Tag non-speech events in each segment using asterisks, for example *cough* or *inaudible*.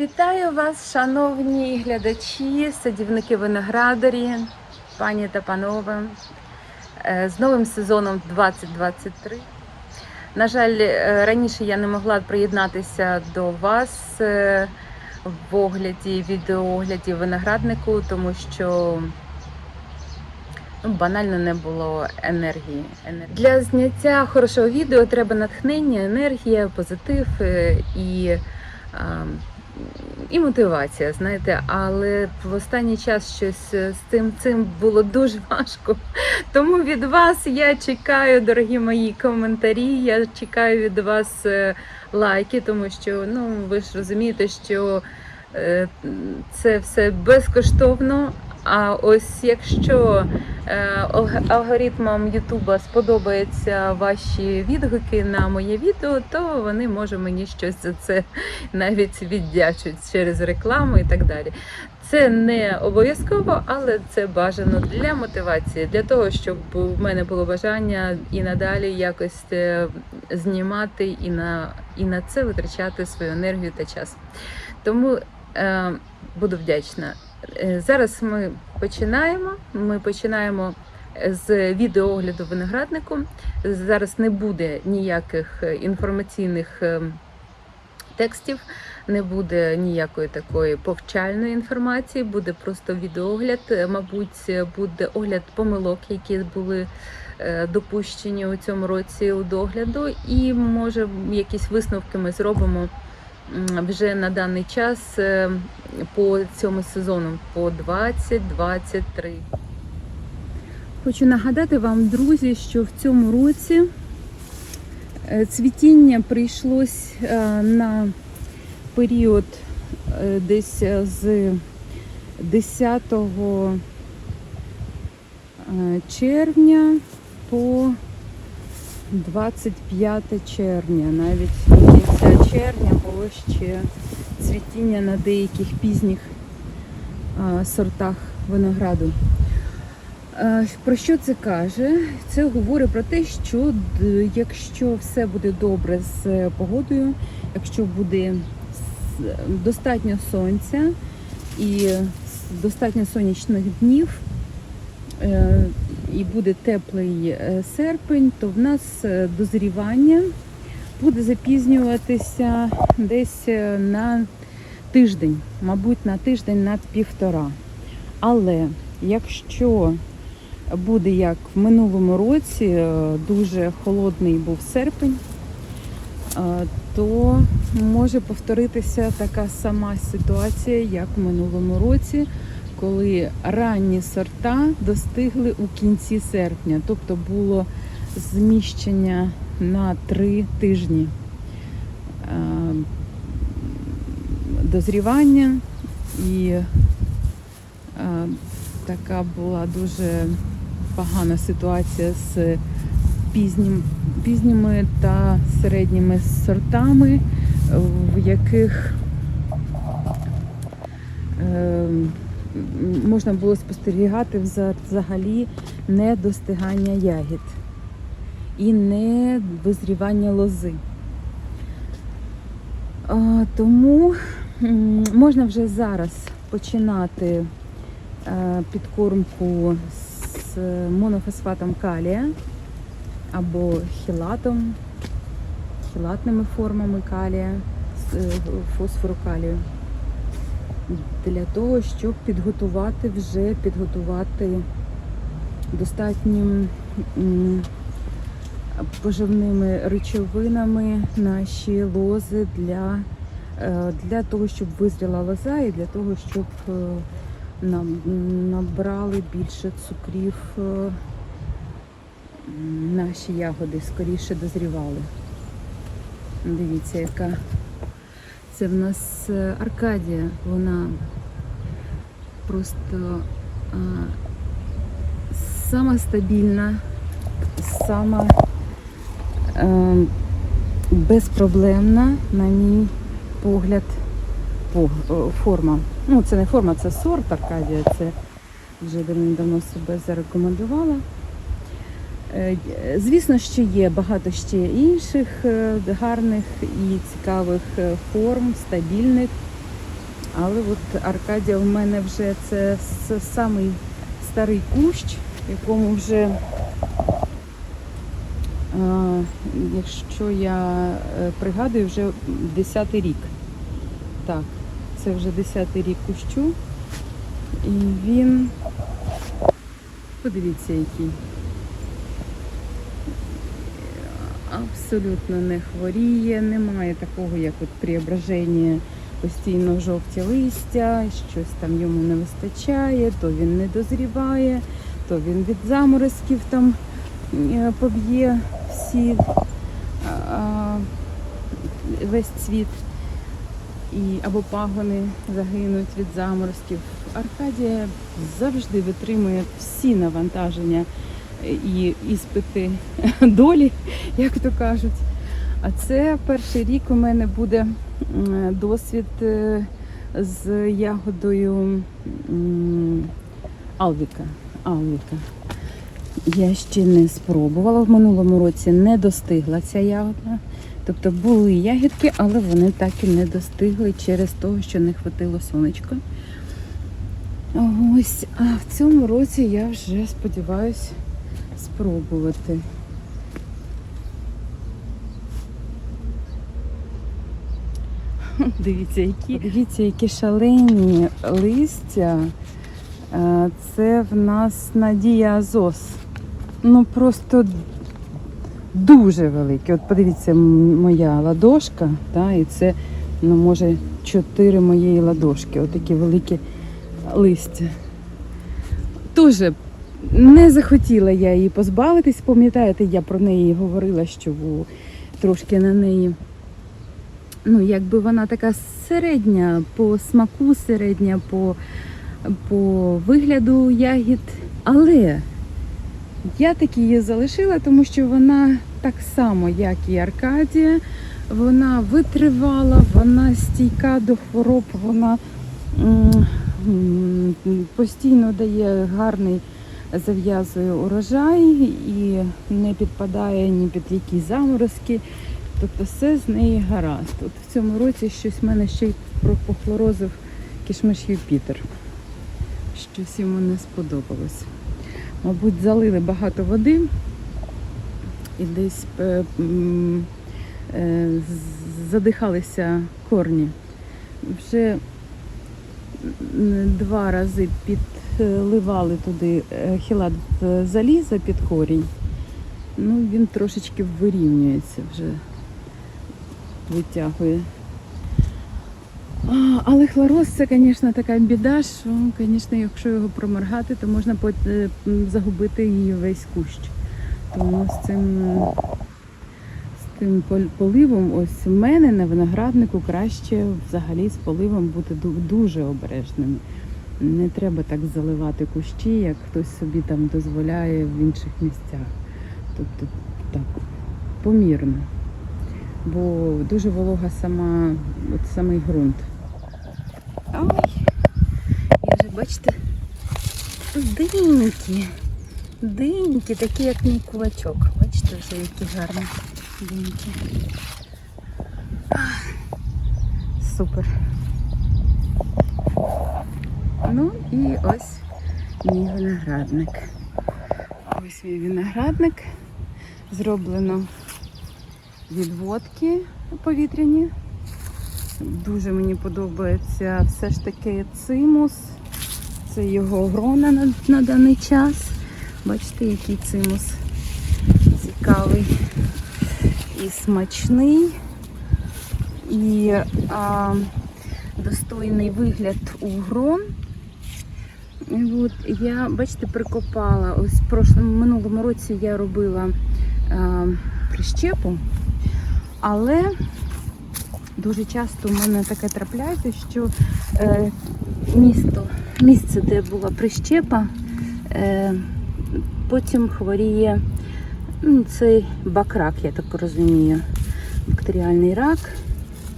Вітаю вас, шановні глядачі, садівники виноградарі, пані та панове, е, з новим сезоном 2023. На жаль, е, раніше я не могла приєднатися до вас е, в огляді, відеоогляді винограднику, тому що ну, банально не було енергії. Енер- Для зняття хорошого відео треба натхнення, енергія, позитив і. І мотивація, знаєте, але в останній час щось е, з цим цим було дуже важко. Тому від вас я чекаю, дорогі мої коментарі. Я чекаю від вас е, лайки, тому що ну ви ж розумієте, що е, це все безкоштовно. А ось якщо е, алгоритмам Ютуба сподобаються ваші відгуки на моє відео, то вони може мені щось за це навіть віддячуть через рекламу і так далі. Це не обов'язково, але це бажано для мотивації, для того, щоб у мене було бажання і надалі якось е, знімати і на, і на це витрачати свою енергію та час. Тому е, буду вдячна. Е, Зараз ми починаємо. Ми починаємо з відеоогляду винограднику. Зараз не буде ніяких е, інформаційних е, текстів, не буде ніякої такої повчальної інформації, буде просто відеоогляд. Е, Мабуть, буде огляд помилок, які були е, допущені у цьому році у догляду, і може якісь висновки ми зробимо вже на даний час е, по цьому сезону, по 2023. Хочу нагадати вам, друзі, що в цьому році е, цвітіння прийшлось е, на період десь з 10 е, червня по 25 червня. Навіть червня було ще цвітіння на деяких пізніх сортах винограду. Про що це каже? Це говорить про те, що якщо все буде добре з е, погодою, якщо буде достатньо сонця і достатньо сонячних днів, е, і буде теплий е, серпень, то в нас дозрівання буде запізнюватися десь е, на тиждень, мабуть, на тиждень над півтора. Але якщо буде як в минулому році, е, дуже холодний був серпень, е, то може повторитися така сама ситуація, як в минулому році, коли ранні сорта достигли у кінці серпня, тобто було зміщення на три тижні. Е, дозрівання і е, така була дуже погана ситуація з пізнім, пізніми та середніми сортами, в яких е, можна було спостерігати вза- взагалі недостигання ягід і не визрівання лози. Тому можна вже зараз починати е, підкормку з монофосфатом калія або хілатом, хілатними формами калія, е, фосфору калію. Для того, щоб підготувати вже підготувати достатнім м, поживними речовинами наші лози для, е, для того, щоб визріла лоза і для того, щоб е, нам набрали більше цукрів е, наші ягоди, скоріше дозрівали. Дивіться, яка це в нас Аркадія, вона просто а, сама стабільна, сама безпроблемна, на мій погляд, форма. Ну, це не форма, це сорт Аркадія, це вже давно себе зарекомендувала. Е, Звісно, що є багато ще інших е, гарних і цікавих е, форм, стабільних. Але от Аркадія в мене вже це с- самий старий кущ, якому вже, якщо я е, пригадую, вже 10-й рік. Так, це вже 10-й рік кущу. І він, подивіться, який. Абсолютно не хворіє, немає такого, як от преображення постійно жовті листя, щось там йому не вистачає, то він не дозріває, то він від заморозків там е, поб'є всі весь цвіт. Або пагони загинуть від заморозків. Аркадія завжди витримує всі навантаження і іспити *laughs* долі, як то кажуть. А це перший рік у мене буде досвід е, з ягодою Алвіка. Алвіка. Я ще не спробувала. В минулому році не достигла ця ягода. Тобто були ягідки, але вони так і не достигли через те, що не хватило сонечка. Ось, а в цьому році я вже сподіваюся спробувати. *laughs* Дивіться, які дивіться, які шалені листя. Е, Це в нас Надія Азос. Ну просто дуже великі. От подивіться, моя ладошка, та, і це, ну, може, чотири моєї ладошки. Отакі великі листя. Дуже не захотіла я її позбавитись. Пам'ятаєте, я про неї говорила, що трошки на неї. Ну, якби вона така середня по смаку, середня по, по вигляду ягід. Але я таки її залишила, тому що вона так само, як і Аркадія, вона витривала, вона стійка до хвороб, вона постійно дає гарний зав'язує урожай і не підпадає ні під які заморозки. Тобто все з неї гаразд. От в цьому році щось в мене ще й похлорозив кишмиш Юпітер. Щось йому не сподобалось. Мабуть, залили багато води і десь е, е, задихалися корні. Вже два рази підливали туди е, хілат заліза під корінь. Ну, він трошечки вирівнюється вже, витягує. Але хлороз це, звісно, така біда, що, звісно, якщо його проморгати, то можна е, загубити її весь кущ. Тому з цим, з тим поливом, ось в мене на винограднику краще взагалі з поливом бути дуже обережним. Не треба так заливати кущі, як хтось собі там дозволяє в інших місцях. Тобто так, помірно. Бо дуже волога сама, от самий ґрунт. Ой, я вже бачите, динькі. Динькі, такі як мій кулачок. Бачите, вже які гарні динькі. Ах, Супер. Ну і ось мій виноградник. Ось мій виноградник. Зроблено відводки повітряні. Дуже мені подобається все ж таки цимус. Це його грона на, на даний час. Бачите, який цимус цікавий і смачний. І а, достойний вигляд у грон. От я, бачите, прикопала. Ось в прошлому минулому році я робила е, прищепу, але дуже часто в мене таке трапляється, що е, місто, місце, де була прищепа, е, потім хворіє ну, цей бакрак, я так розумію, бактеріальний рак.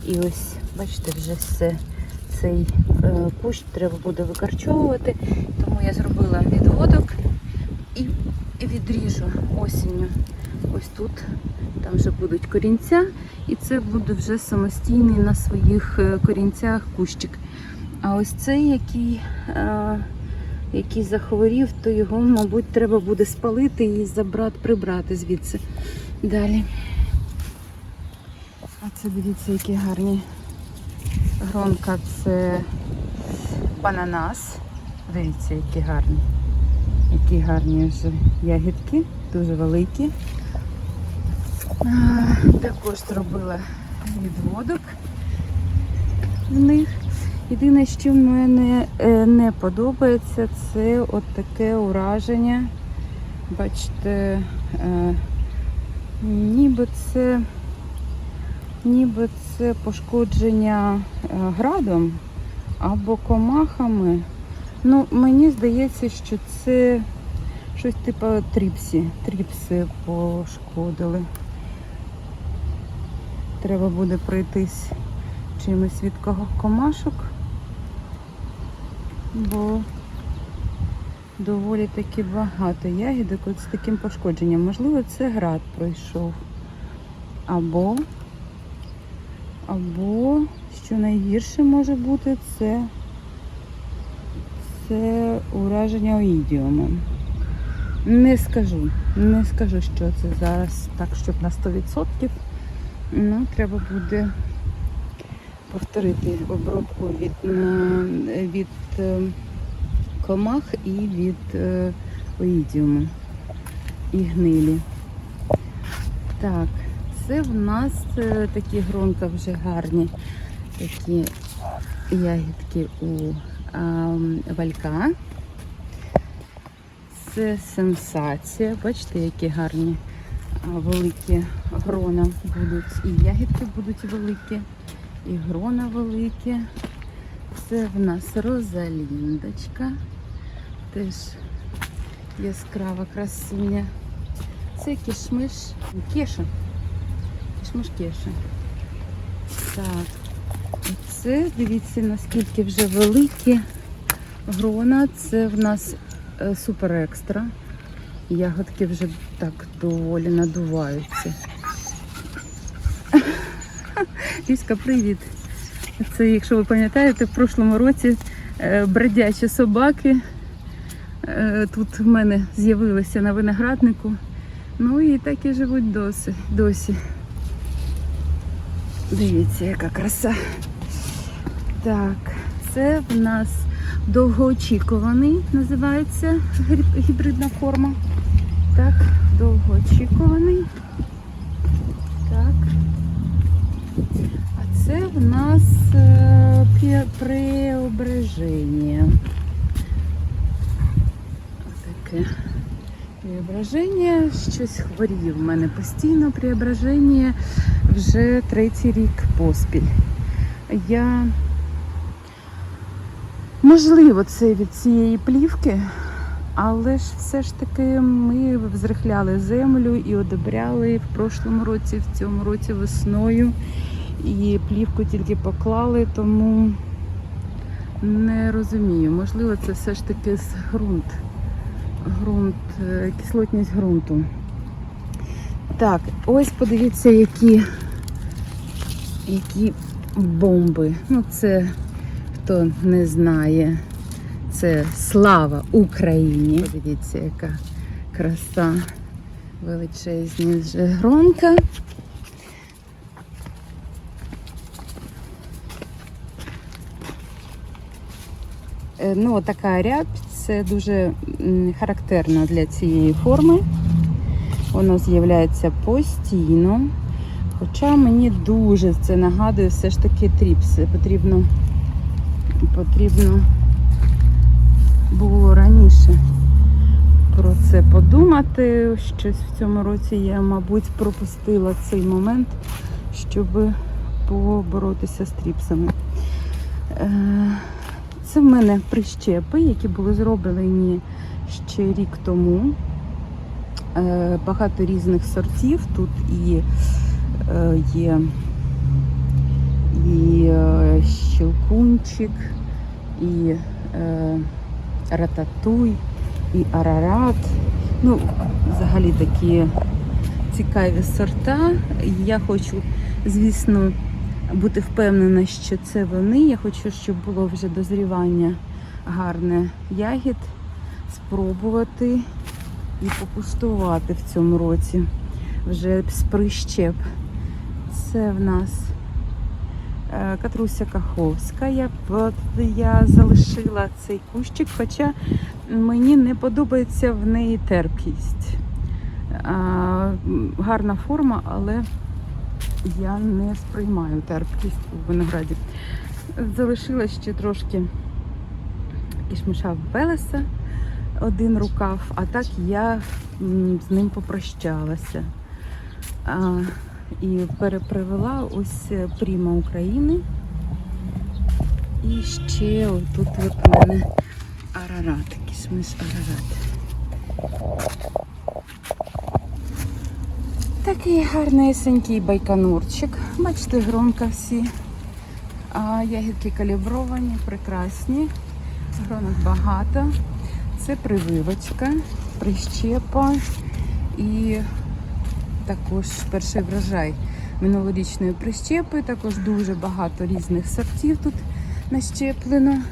І ось, бачите, вже все цей е, кущ треба буде викорчовувати, тому я зробила відводок і відріжу осінню. Ось тут, там вже будуть корінця, і це буде вже самостійний на своїх е, корінцях кущик. А ось цей, який, е, який захворів, то його, мабуть, треба буде спалити і забрати, прибрати звідси. Далі. А це дивіться, які гарні гронка. Це бананас. Дивіться, які гарні. Які гарні вже ягідки, дуже великі. Також зробила відводок в них. Єдине, що мене не подобається, це от таке ураження. Бачите, е, ніби це, ніби це пошкодження е, градом або комахами. Ну, мені здається, що це щось типу тріпсі. Тріпси пошкодили. Треба буде пройтись чимось від кого- комашок, бо доволі таки багато ягідок з таким пошкодженням. Можливо, це град пройшов. Або, або, що найгірше може бути, це, це ураження оїдіумом. Не скажу, не скажу, що це зараз так, щоб на 100%. Ну, треба буде повторити обробку від, е, від е, комах і від е, оїдіуму і гнилі. Так, це в нас е, такі гронка вже гарні, такі ягідки у а, валька. Це сенсація. Бачите, які гарні великі грона будуть. І ягідки будуть великі, і грона великі. Це в нас розаліндочка. Теж яскрава красуня. Це кішмиш. Кеша. Кішмиш кеша. Так. Це, дивіться, наскільки вже великі грона. Це в нас е, супер екстра. Ягодки вже так доволі надуваються. Ліська, привіт! Це, якщо ви пам'ятаєте, в прошлому році е, бродячі собаки е, тут в мене з'явилися на винограднику. Ну і так і живуть досі. досі. Дивіться, яка краса. Так, це в нас довгоочікуваний, називається гібридна форма. Так, довгоочікуваний. Так. А це в нас е, пре- преображення. Таке преображення. Щось хворіє в мене постійно преображення вже третій рік поспіль. Я можливо це від цієї плівки, але ж все ж таки ми взрихляли землю і одобряли в прошлому році, в цьому році весною. І плівку тільки поклали, тому не розумію. Можливо, це все ж таки з ґрунт. ґрунт, е, кислотність ґрунту. Так, ось подивіться, які, які бомби. Ну, це хто не знає, це слава Україні. Подивіться, яка краса величезні вже гронка. Е, Ну, така рябь це дуже характерно для цієї форми. Воно з'являється постійно. Хоча мені дуже це нагадує все ж таки тріпси. Потрібно, потрібно було раніше це подумати. Щось в цьому році я, мабуть, пропустила цей момент, щоб поборотися з тріпсами. Е, Це в мене прищепи, які були зроблені ще рік тому. Е, Багато різних сортів. Тут і е, є і щелкунчик, і рататуй, і арарат. Ну, взагалі такі цікаві сорта. Я хочу, звісно, бути впевнена, що це вони. Я хочу, щоб було вже дозрівання гарне ягід, спробувати і покуштувати в цьому році. Вже з прищеп. Це в нас е, Катруся Каховська. Я, я залишила цей кущик, хоча мені не подобається в неї терпкість. Гарна форма, але я не сприймаю терпкість у винограді. Залишила ще трошки кішмиша Велеса, один рукав, а так я з ним попрощалася. І перепривела ось е, Пріма України. І ще тут от мене арарат, кішмиш арарат. Такий гарнесенький байконурчик. Бачите, громка всі. А ягідки калібровані, прекрасні. Гронок багато. Це прививочка, прищепа і також перший врожай минулорічної прищепи. Також дуже багато різних сортів тут нащеплено.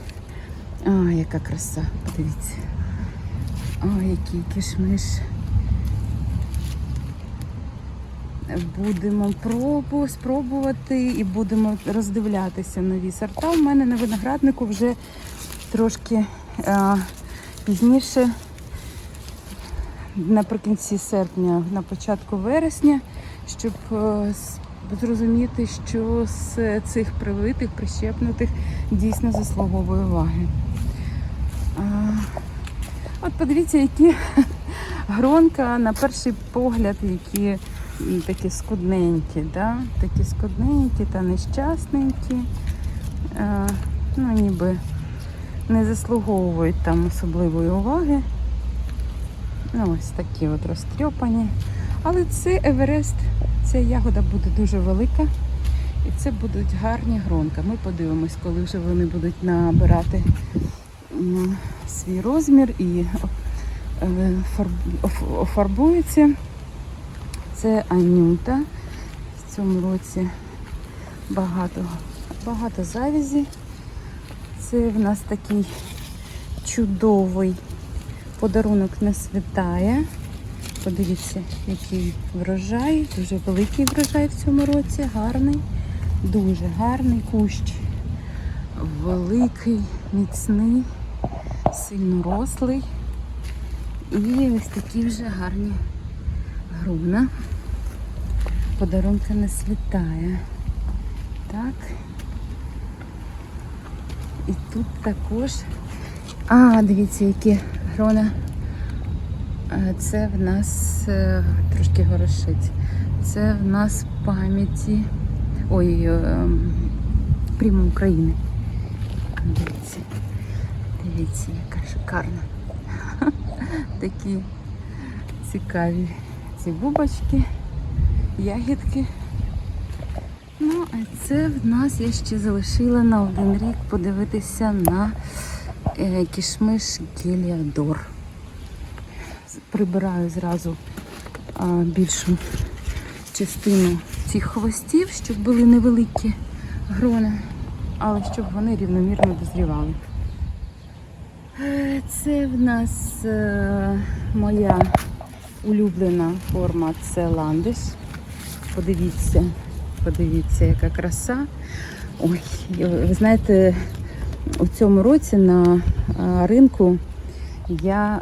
А, яка краса, подивіться. А, який кишмиш. Будемо пробу, спробувати і будемо роздивлятися нові сорта. У мене на винограднику вже трошки а, пізніше, наприкінці серпня, на початку вересня, щоб е, зрозуміти, що з цих привитих, прищепнутих дійсно заслуговує уваги. От подивіться, які гронка на перший погляд, які такі скудненькі, да? такі скудненькі та нещасненькі. Е, ну, ніби не заслуговують там особливої уваги. Ну, ось такі от розтрьопані. Але це Еверест, ця ягода буде дуже велика. І це будуть гарні гронка. Ми подивимось, коли вже вони будуть набирати свій розмір і е, фарб- оф- офарбуються. Це Анюта. В цьому році багато, багато завязі. Це в нас такий чудовий подарунок не світає. Подивіться, який врожай, дуже великий врожай в цьому році, гарний, дуже гарний кущ. Великий, міцний, сильно рослий. І ось такі вже гарні груна. Подарунка не світає. Так. І тут також. А, дивіться, які грона. Е, Це в нас е, трошки горошить. Це в нас пам'яті. Ой, ем, Пріма України. Дивіться. Дивіться, яка шикарна. *laughs* Такі цікаві ці бубочки, ягідки. Ну, а це в нас я ще залишила на один рік подивитися на е, кішмиш Геліадор. Прибираю зразу більшу частину цих хвостів, щоб були невеликі грона, але щоб вони рівномірно дозрівали. Е, Це в нас е, моя улюблена форма це ландиш. Подивіться, подивіться, яка краса. Ой, ви знаєте, у цьому році на ринку я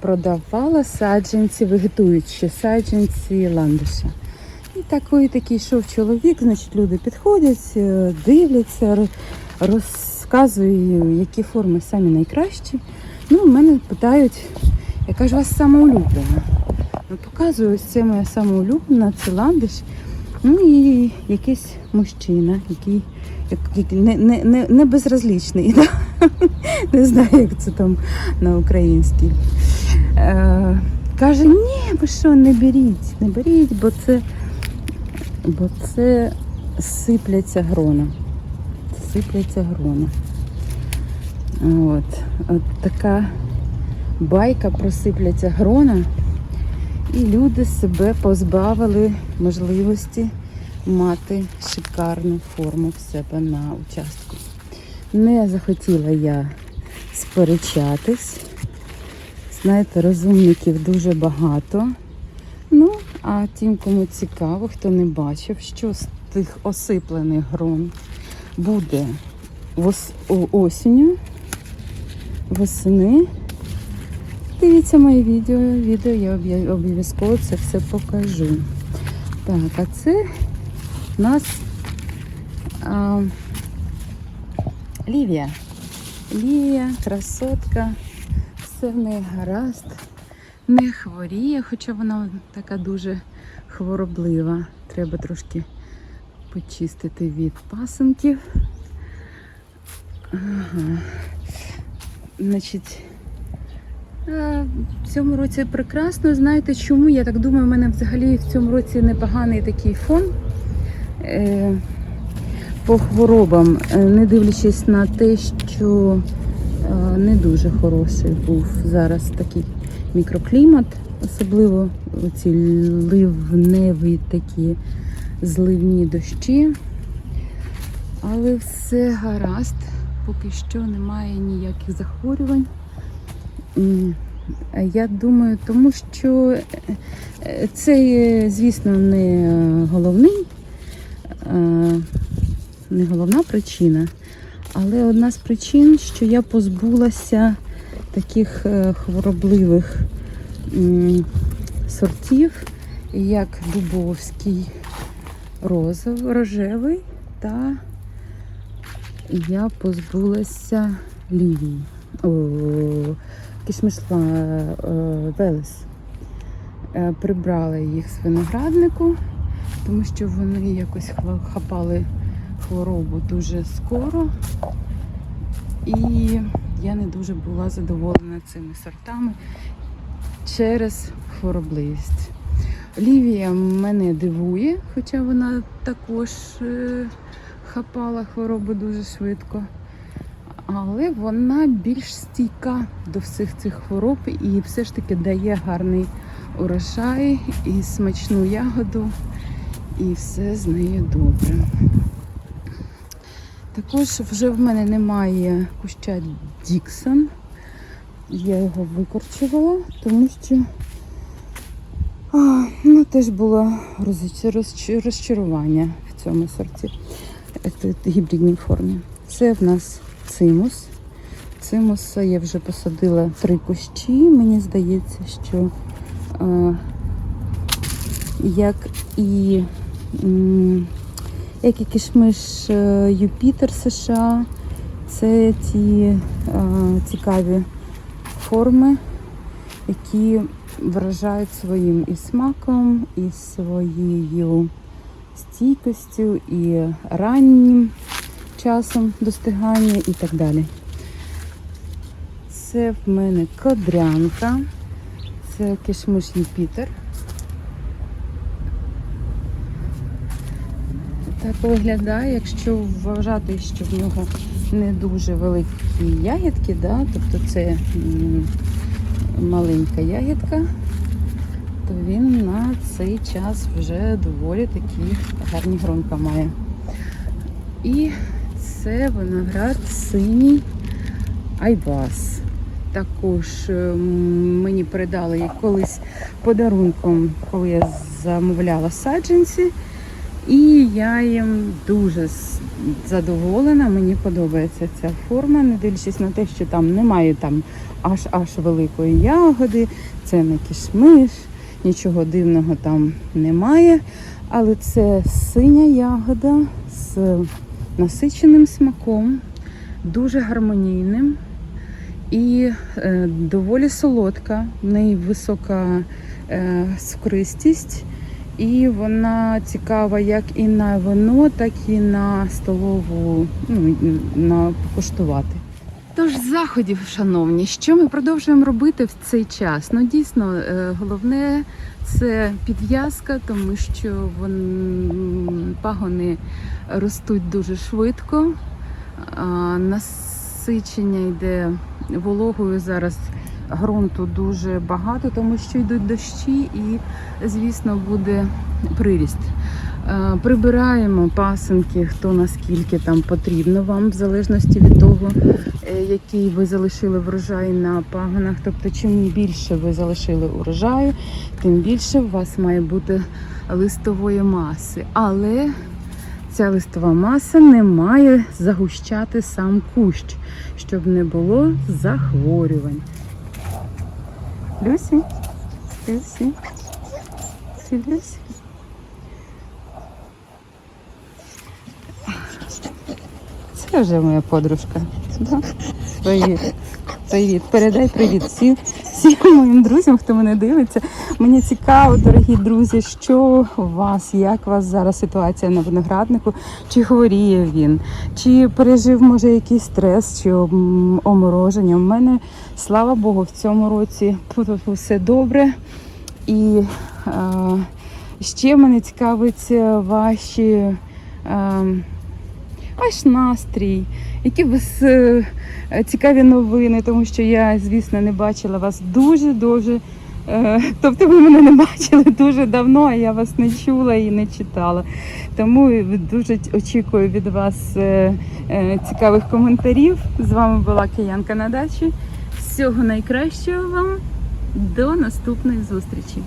продавала саджанці, вегетуючі саджанці ландиша. І такий такий йшов чоловік, значить, люди підходять, е, дивляться, ро- розказую, які форми самі найкращі. Ну, мене питають, яка ж у вас сама улюблена? Ну, показую, ось це моя сама улюблена, це ландиш. Ну і якийсь мужчина, який, як, не, не, не, не безразлічний. *laughs* Да? Не знаю, як це там на українській. Е, каже, ні, ви що, не беріть, не беріть, бо це, бо це сипляться грона. Сипляться грона. От, от така байка про сипляться грона. І люди себе позбавили можливості мати шикарну форму в себе на участку. Не захотіла я сперечатись. Знаєте, розумників дуже багато. Ну, а тим, кому цікаво, хто не бачив, що з тих осиплених ґрунт буде вос- осінню, восени. Дивіться моє відео. Відео я обов'язково це все покажу. Так, а це у нас а, Лівія. Лівія, красотка, все в неї гаразд, не хворіє, хоча вона така дуже хвороблива. Треба трошки почистити від пасенків. Ага. Значить, в цьому році прекрасно. Знаєте чому? Я так думаю, у мене взагалі в цьому році непоганий такий фон е, по хворобам, Е, не дивлячись на те, що е, не дуже хороший був зараз такий мікроклімат, особливо ці ливневі такі зливні дощі. Але все гаразд, поки що немає ніяких захворювань. Я думаю, тому що е, це, е, звісно, не головний, е, не головна причина, але одна з причин, що я позбулася таких е, хворобливих сортів, як Дубовський розов, рожевий та я позбулася лівії. О, е, Велес. Е, Прибрала їх з винограднику, тому що вони якось хапали хворобу дуже скоро. І я не дуже була задоволена цими сортами через хворобливість. Лівія мене дивує, хоча вона також е, хапала хворобу дуже швидко. Але вона більш стійка до всіх цих хвороб і все ж таки дає гарний урожай і смачну ягоду, і все з нею добре. Також вже в мене немає куща Діксон. Я його викорчувала, тому що ну, теж було роз- роз- розчарування в цьому сорті е, гібридній формі. Це в нас цимус. Цимуса я вже посадила три кущі. Мені здається, що а, як і як і кишмиш е, Юпітер США, це ті е, цікаві форми, які вражають своїм і смаком, і своєю стійкостю, і раннім часом достигання і так далі. Це в мене кодрянка, це кишмиш Юпітер. Так виглядає, якщо вважати, що в нього не дуже великі ягідки, да? тобто це маленька ягідка, то він на цей час вже доволі такі гарні гронка має. І це виноград синій айбас. Також ем, мені передали колись подарунком, коли я замовляла саджанці. І я їм дуже задоволена. Мені подобається ця форма, не дивлячись на те, що там немає там аж аж великої ягоди, це не кишмиш, нічого дивного там немає. Але це синя ягода з насиченим смаком, дуже гармонійним і е, доволі солодка, в неї висока е, скристість. І вона цікава як і на вино, так і на столову, ну, на покуштувати. Тож заходів, шановні, що ми продовжуємо робити в цей час? Ну дійсно, е, головне це підв'язка, тому що пагони ростуть дуже швидко. Насичення йде вологою зараз ґрунту дуже багато, тому що йдуть дощі і, звісно, буде приріст. Е, Прибираємо пасинки, хто наскільки там потрібно вам, в залежності від того, е, який ви залишили врожай на пагонах. Тобто, чим більше ви залишили урожаю, тим більше у вас має бути листової маси. Але ця листова маса не має загущати сам кущ, щоб не було захворювань. Люсі, Люсі, Люсі, Люсі. Це вже моя подружка. Да? Привіт. Привіт. Передай привіт всім, всім моїм друзям, хто мене дивиться. Мені цікаво, дорогі друзі, що у вас, як у вас зараз ситуація на винограднику, чи хворіє він, чи пережив може якийсь стрес, чи ом- омороження. У мене, слава Богу, в цьому році тут все добре. І е, ще мене цікавить е, ваші. Е, ваш настрій, які у вас е, цікаві новини, тому що я, звісно, не бачила вас дуже-дуже. Е, тобто ви мене не бачили дуже давно, а я вас не чула і не читала. Тому дуже очікую від вас е, цікавих коментарів. З вами була Киянка на дачі. Всього найкращого вам. До наступної зустрічі!